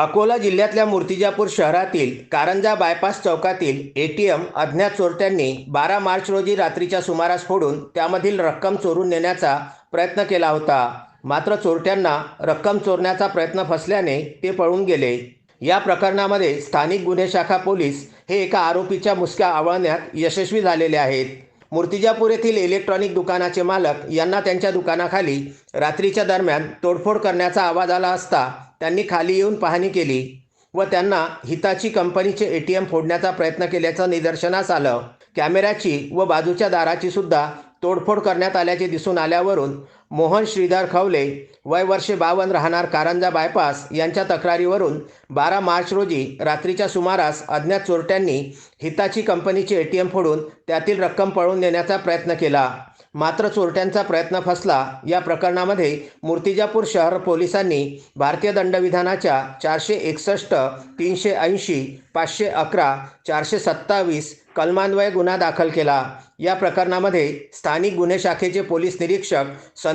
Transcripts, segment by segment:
अकोला जिल्ह्यातल्या मूर्तिजापूर शहरातील कारंजा बायपास चौकातील ए टी एम अज्ञात चोरट्यांनी बारा मार्च रोजी रात्रीच्या सुमारास फोडून त्यामधील रक्कम चोरून नेण्याचा प्रयत्न केला होता. मात्र चोरट्यांना रक्कम चोरण्याचा प्रयत्न फसल्याने ते पळून गेले. या प्रकरणामध्ये स्थानिक गुन्हे शाखा पोलीस हे एका आरोपीच्या मुसक्या आवळण्यात यशस्वी झालेले आहेत. मूर्तिजापूर येथील इलेक्ट्रॉनिक दुकानाचे मालक यांना त्यांच्या दुकानाखाली रात्रीच्या दरम्यान तोडफोड करण्याचा आवाज आला असता त्यांनी खाली येऊन पाहणी केली व त्यांना हिताची कंपनीचे ए टी एम फोडण्याचा प्रयत्न केल्याचं निदर्शनास आलं. कॅमेऱ्याची व बाजूच्या दाराची सुद्धा तोडफोड करण्यात आल्याचे दिसून आल्यावरून मोहन श्रीधर खवले वय वर्षे बावन्न राहणार कारंजा बायपास यांच्या तक्रारीवरून बारा मार्च रोजी रात्रीच्या सुमारास अज्ञात चोरट्यांनी हिताची कंपनीचे ए टी एम फोडून त्यातील रक्कम पळवून नेण्याचा प्रयत्न केला. मात्र चोरट्यांचा प्रयत्न फसला. या प्रकरणामध्ये मूर्तिजापूर शहर पोलिसांनी भारतीय दंडविधानाच्या चारशे एकसष्ट तीनशे ऐंशी पाचशे अकरा चारशे सत्तावीस कलमान्वये गुन्हा दाखल केला. या प्रकरणामध्ये स्थानिक गुन्हे शाखेचे पोलीस निरीक्षक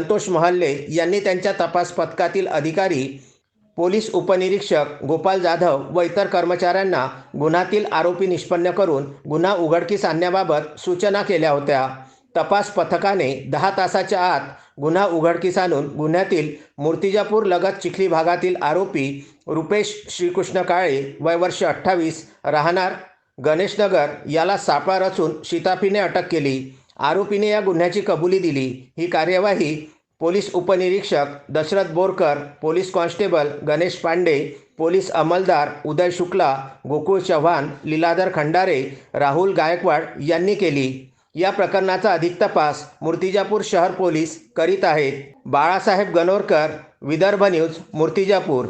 संतोष महाल्ले यांनी त्यांच्या तपास पथकातील अधिकारी पोलीस उपनिरीक्षक गोपाल जाधव व इतर कर्मचाऱ्यांना गुन्ह्यातील आरोपी निष्पन्न करून गुन्हा उघडकीस आणण्याबाबत सूचना केल्या होत्या. तपास पथकाने दहा तासाच्या आत गुन्हा उघडकीस आणून गुन्ह्यातील मूर्तिजापूर लगत चिखली भागातील आरोपी रुपेश श्रीकृष्ण काळे वय वर्ष अठ्ठावीस राहणार गणेशनगर याला सापळा रचून शिताफीने अटक केली. आरोपीने या गुन्ह्याची कबुली दिली. ही कार्यवाही पोलीस उपनिरीक्षक Dashrath Borkar police constable Ganesh Pande police अंमलदार Uday Shukla Gokul Chavan Leeladhar Khandare Rahul Gaikwad यांनी केली. या प्रकरणाचा अधिक तपास मूर्तिजापूर शहर पोलीस करीत आहेत. बाळासाहेब गणोरकर विदर्भ न्यूज मूर्तिजापूर.